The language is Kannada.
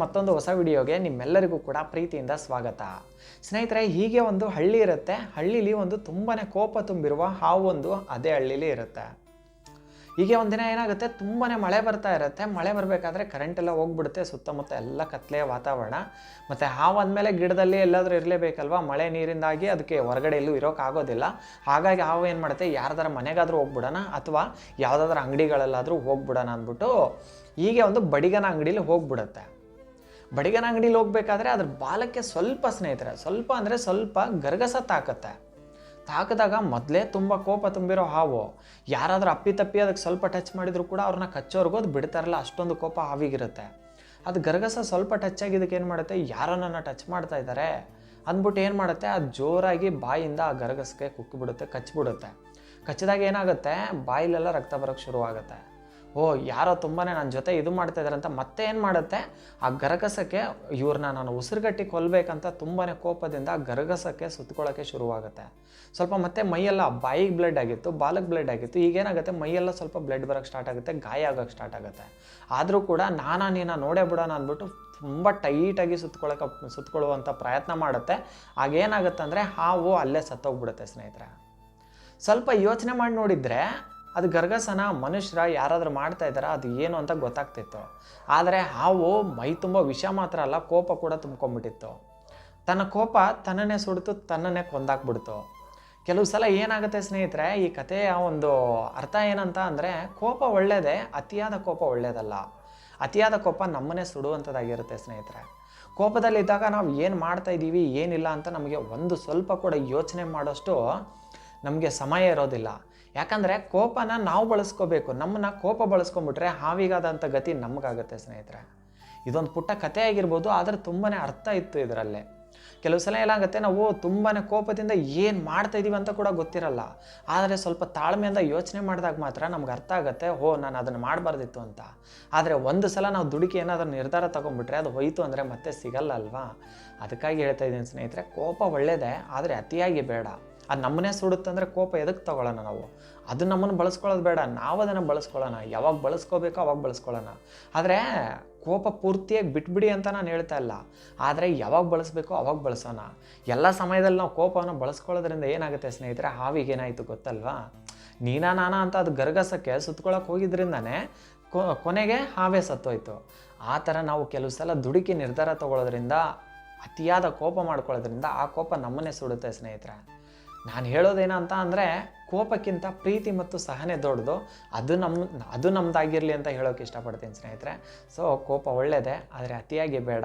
ಮತ್ತೊಂದು ಹೊಸ ವಿಡಿಯೋಗೆ ನಿಮ್ಮೆಲ್ಲರಿಗೂ ಕೂಡ ಪ್ರೀತಿಯಿಂದ ಸ್ವಾಗತ. ಸ್ನೇಹಿತರೆ, ಹೀಗೆ ಒಂದು ಹಳ್ಳಿ ಇರುತ್ತೆ. ಹಳ್ಳಿಲಿ ಒಂದು ತುಂಬಾ ಕೋಪ ತುಂಬಿರುವ ಹಾವು ಒಂದು ಅದೇ ಹಳ್ಳಿಲಿ ಇರುತ್ತೆ. ಹೀಗೆ ಒಂದಿನ ಏನಾಗುತ್ತೆ? ತುಂಬಾ ಮಳೆ ಬರ್ತಾ ಇರುತ್ತೆ. ಮಳೆ ಬರಬೇಕಾದ್ರೆ ಕರೆಂಟ್ ಎಲ್ಲ ಹೋಗ್ಬಿಡುತ್ತೆ. ಸುತ್ತಮುತ್ತ ಎಲ್ಲ ಕತ್ಲೆಯ ವಾತಾವರಣ. ಮತ್ತು ಹಾವು ಅಂದಮೇಲೆ ಗಿಡದಲ್ಲಿ ಎಲ್ಲಾದರೂ ಇರಲೇಬೇಕಲ್ವಾ? ಮಳೆ ನೀರಿಂದಾಗಿ ಅದಕ್ಕೆ ಹೊರಗಡೆ ಎಲ್ಲೂ ಇರೋಕ್ಕಾಗೋದಿಲ್ಲ ಹಾಗಾಗಿ ಹಾವು ಏನು ಮಾಡುತ್ತೆ? ಯಾರ್ದಾರ ಮನೆಗಾದರೂ ಹೋಗ್ಬಿಡೋಣ ಅಥವಾ ಯಾವುದಾದ್ರೂ ಅಂಗಡಿಗಳಲ್ಲಾದರೂ ಹೋಗ್ಬಿಡೋಣ ಅಂದ್ಬಿಟ್ಟು ಹೀಗೆ ಒಂದು ಬಡಿಗನ ಅಂಗಡೀಲಿ ಹೋಗ್ಬಿಡುತ್ತೆ. ಬಡಿಗನ ಅಂಗಡಿಲಿ ಹೋಗ್ಬೇಕಾದ್ರೆ ಅದ್ರ ಬಾಲಕ್ಕೆ ಸ್ವಲ್ಪ ಸ್ನೇಹಿತರೆ, ಸ್ವಲ್ಪ ಅಂದರೆ ಸ್ವಲ್ಪ ಗರಗಸ ತಾಕತ್ತೆ. ತಾಕಿದಾಗ ಮೊದಲೇ ತುಂಬ ಕೋಪ ತುಂಬಿರೋ ಹಾವು, ಯಾರಾದರೂ ಅಪ್ಪಿತಪ್ಪಿ ಅದಕ್ಕೆ ಸ್ವಲ್ಪ ಟಚ್ ಮಾಡಿದ್ರು ಕೂಡ ಅವ್ರನ್ನ ಕಚ್ಚೋರ್ಗೋದು ಬಿಡ್ತಾರಲ್ಲ, ಅಷ್ಟೊಂದು ಕೋಪ ಹಾವಿಗಿರುತ್ತೆ. ಅದು ಗರಗಸ ಸ್ವಲ್ಪ ಟಚ್ ಆಗಿದ್ದಕ್ಕೆ ಏನು ಮಾಡುತ್ತೆ? ಯಾರನ್ನ ಟಚ್ ಮಾಡ್ತಾ ಇದ್ದಾರೆ ಅಂದ್ಬಿಟ್ಟು ಏನು ಮಾಡುತ್ತೆ? ಅದು ಜೋರಾಗಿ ಬಾಯಿಂದ ಆ ಗರಗಸಕ್ಕೆ ಕುಕ್ಕಿಬಿಡುತ್ತೆ, ಕಚ್ಚಿಬಿಡುತ್ತೆ. ಕಚ್ಚಿದಾಗ ಏನಾಗುತ್ತೆ? ಬಾಯಿಲೆಲ್ಲ ರಕ್ತ ಬರೋಕ್ಕೆ ಶುರುವಾಗುತ್ತೆ. ಓ, ಯಾರೋ ತುಂಬಾ ನನ್ನ ಜೊತೆ ಇದು ಮಾಡ್ತಾ ಇದ್ದಾರೆ ಅಂತ ಮತ್ತೆ ಏನು ಮಾಡುತ್ತೆ? ಆ ಗರಗಸಕ್ಕೆ ಇವ್ರನ್ನ ನಾನು ಉಸಿರುಗಟ್ಟಿ ಕೊಲ್ಲಬೇಕಂತ ತುಂಬಾ ಕೋಪದಿಂದ ಆ ಗರಗಸಕ್ಕೆ ಸುತ್ತಕೊಳ್ಳೋಕ್ಕೆ ಶುರುವಾಗುತ್ತೆ. ಸ್ವಲ್ಪ ಮತ್ತೆ ಮೈಯೆಲ್ಲ ಬಾಯಿಗೆ ಬ್ಲಡ್ ಆಗಿತ್ತು ಬಾಲಕ್ಕೆ ಬ್ಲಡ್ ಆಗಿತ್ತು ಈಗೇನಾಗುತ್ತೆ ಮೈಯೆಲ್ಲ ಸ್ವಲ್ಪ ಬ್ಲಡ್ ಬರೋಕ್ಕೆ ಸ್ಟಾರ್ಟ್ ಆಗುತ್ತೆ, ಗಾಯ ಆಗೋಕ್ಕೆ ಸ್ಟಾರ್ಟ್ ಆಗುತ್ತೆ. ಆದರೂ ಕೂಡ ನಾನಾ ನೀನ ನೋಡೇ ಬಿಡೋಣ ಅಂದ್ಬಿಟ್ಟು ತುಂಬ ಟೈಟಾಗಿ ಸುತ್ಕೊಳ್ಳೋಕೆ ಸುತ್ತಕೊಳ್ಳುವಂಥ ಪ್ರಯತ್ನ ಮಾಡುತ್ತೆ. ಆಗೇನಾಗುತ್ತೆ ಅಂದರೆ ಹಾವು ಅಲ್ಲೇ ಸತ್ತೋಗ್ಬಿಡುತ್ತೆ ಸ್ನೇಹಿತರೆ. ಸ್ವಲ್ಪ ಯೋಚನೆ ಮಾಡಿ ನೋಡಿದರೆ ಅದು ಗರ್ಗಸನ ಮನುಷ್ಯರ ಯಾರಾದರೂ ಮಾಡ್ತಾ ಇದ್ದಾರಾ? ಅದು ಏನು ಅಂತ ಗೊತ್ತಾಗ್ತಿತ್ತು. ಆದರೆ ಹಾವು ಮೈ ತುಂಬ ವಿಷ ಮಾತ್ರ ಅಲ್ಲ, ಕೋಪ ಕೂಡ ತುಂಬ್ಕೊಂಡ್ಬಿಟ್ಟಿತ್ತು. ತನ್ನ ಕೋಪ ತನ್ನನ್ನೇ ಸುಡ್ತು, ತನ್ನನ್ನೇ ಕೊಂದಾಕ್ಬಿಡ್ತು. ಕೆಲವು ಸಲ ಏನಾಗುತ್ತೆ ಸ್ನೇಹಿತರೆ, ಈ ಕಥೆಯ ಒಂದು ಅರ್ಥ ಏನಂತ ಅಂದರೆ, ಕೋಪ ಒಳ್ಳೆಯದೇ ಅತಿಯಾದ ಕೋಪ ಒಳ್ಳೆಯದಲ್ಲ ಅತಿಯಾದ ಕೋಪ ನಮ್ಮನ್ನೇ ಸುಡುವಂಥದ್ದಾಗಿರುತ್ತೆ ಸ್ನೇಹಿತರೆ. ಕೋಪದಲ್ಲಿದ್ದಾಗ ನಾವು ಏನು ಮಾಡ್ತಾ ಇದ್ದೀವಿ, ಏನಿಲ್ಲ ಅಂತ ನಮಗೆ ಒಂದು ಸ್ವಲ್ಪ ಕೂಡ ಯೋಚನೆ ಮಾಡೋಷ್ಟು ನಮಗೆ ಸಮಯ ಇರೋದಿಲ್ಲ. ಯಾಕಂದರೆ ಕೋಪನ ನಾವು ಬಳಸ್ಕೋಬೇಕು. ನಮ್ಮನ್ನ ಕೋಪ ಬಳಸ್ಕೊಂಬಿಟ್ರೆ ಹಾವಿಗಾದಂಥ ಗತಿ ನಮಗಾಗುತ್ತೆ ಸ್ನೇಹಿತರೆ. ಇದೊಂದು ಪುಟ್ಟ ಕಥೆ ಆಗಿರ್ಬೋದು, ಆದರೆ ತುಂಬಾ ಅರ್ಥ ಇತ್ತು ಇದರಲ್ಲಿ. ಕೆಲವು ಸಲ ಏನಾಗುತ್ತೆ, ನಾವು ತುಂಬಾ ಕೋಪದಿಂದ ಏನು ಮಾಡ್ತಾ ಇದ್ದೀವಿ ಅಂತ ಕೂಡ ಗೊತ್ತಿರಲ್ಲ. ಆದರೆ ಸ್ವಲ್ಪ ತಾಳ್ಮೆಯಿಂದ ಯೋಚನೆ ಮಾಡಿದಾಗ ಮಾತ್ರ ನಮ್ಗೆ ಅರ್ಥ ಆಗುತ್ತೆ ಓ ನಾನು ಅದನ್ನು ಮಾಡಬಾರ್ದಿತ್ತು ಅಂತ. ಆದರೆ ಒಂದು ಸಲ ನಾವು ದುಡುಕಿ ಏನಾದರೂ ನಿರ್ಧಾರ ತೊಗೊಂಡ್ಬಿಟ್ರೆ ಅದು ಹೋಯಿತು ಅಂದರೆ ಮತ್ತೆ ಸಿಗಲ್ಲ ಅಲ್ವಾ? ಅದಕ್ಕಾಗಿ ಹೇಳ್ತಾ ಇದ್ದೀನಿ ಸ್ನೇಹಿತರೆ, ಕೋಪ ಒಳ್ಳೆಯದೇ ಆದರೆ ಅತಿಯಾಗಿ ಬೇಡ. ಅದು ನಮ್ಮನ್ನೇ ಸುಡುತ್ತಂದರೆ ಕೋಪ ಎದಕ್ಕೆ ತಗೊಳ್ಳೋಣ ನಾವು? ಅದು ನಮ್ಮನ್ನು ಬಳಸ್ಕೊಳ್ಳೋದು ಬೇಡ. ನಾವು ಅದನ್ನು ಬಳಸ್ಕೊಳ್ಳೋಣ. ಯಾವಾಗ ಬಳಸ್ಕೋಬೇಕೋ ಅವಾಗ ಬಳಸ್ಕೊಳ್ಳೋಣ. ಆದರೆ ಕೋಪ ಪೂರ್ತಿಯಾಗಿ ಬಿಟ್ಬಿಡಿ ಅಂತ ನಾನು ಹೇಳ್ತಾ ಇಲ್ಲ. ಆದರೆ ಯಾವಾಗ ಬಳಸಬೇಕು ಅವಾಗ ಬಳಸೋಣ. ಎಲ್ಲ ಸಮಯದಲ್ಲಿ ನಾವು ಕೋಪವನ್ನು ಬಳಸ್ಕೊಳ್ಳೋದ್ರಿಂದ ಏನಾಗುತ್ತೆ ಸ್ನೇಹಿತರೆ? ಹಾವಿಗೆ ಏನಾಯಿತು ಗೊತ್ತಲ್ವಾ? ನೀನಾ ನಾನಾ ಅಂತ ಅದು ಗರ್ಗಸಕ್ಕೆ ಸುತ್ಕೊಳ್ಳೋಕೆ ಹೋಗಿದ್ರಿಂದನೇ ಕೊನೆಗೆ ಹಾವೇ ಸತ್ತೋಯ್ತು. ಆ ಥರ ನಾವು ಕೆಲವು ಸಲ ದುಡುಕಿ ನಿರ್ಧಾರ ತಗೊಳ್ಳೋದ್ರಿಂದ, ಅತಿಯಾದ ಕೋಪ ಮಾಡ್ಕೊಳ್ಳೋದ್ರಿಂದ ಆ ಕೋಪ ನಮ್ಮನ್ನೇ ಸುಡುತ್ತೆ ಸ್ನೇಹಿತರೆ. ನಾನು ಹೇಳೋದೇನಂತ ಅಂದರೆ ಕೋಪಕ್ಕಿಂತ ಪ್ರೀತಿ ಮತ್ತು ಸಹನೆ ದೊಡ್ಡದು. ಅದು ನಮ್ಮ ಅದು ನಮ್ಮದಾಗಿರಲಿ ಅಂತ ಹೇಳೋಕೆ ಇಷ್ಟಪಡ್ತೀನಿ ಸ್ನೇಹಿತರೆ. ಸೊ ಕೋಪ ಒಳ್ಳೆಯದೇ ಆದರೆ ಅತಿಯಾಗಿ ಬೇಡ.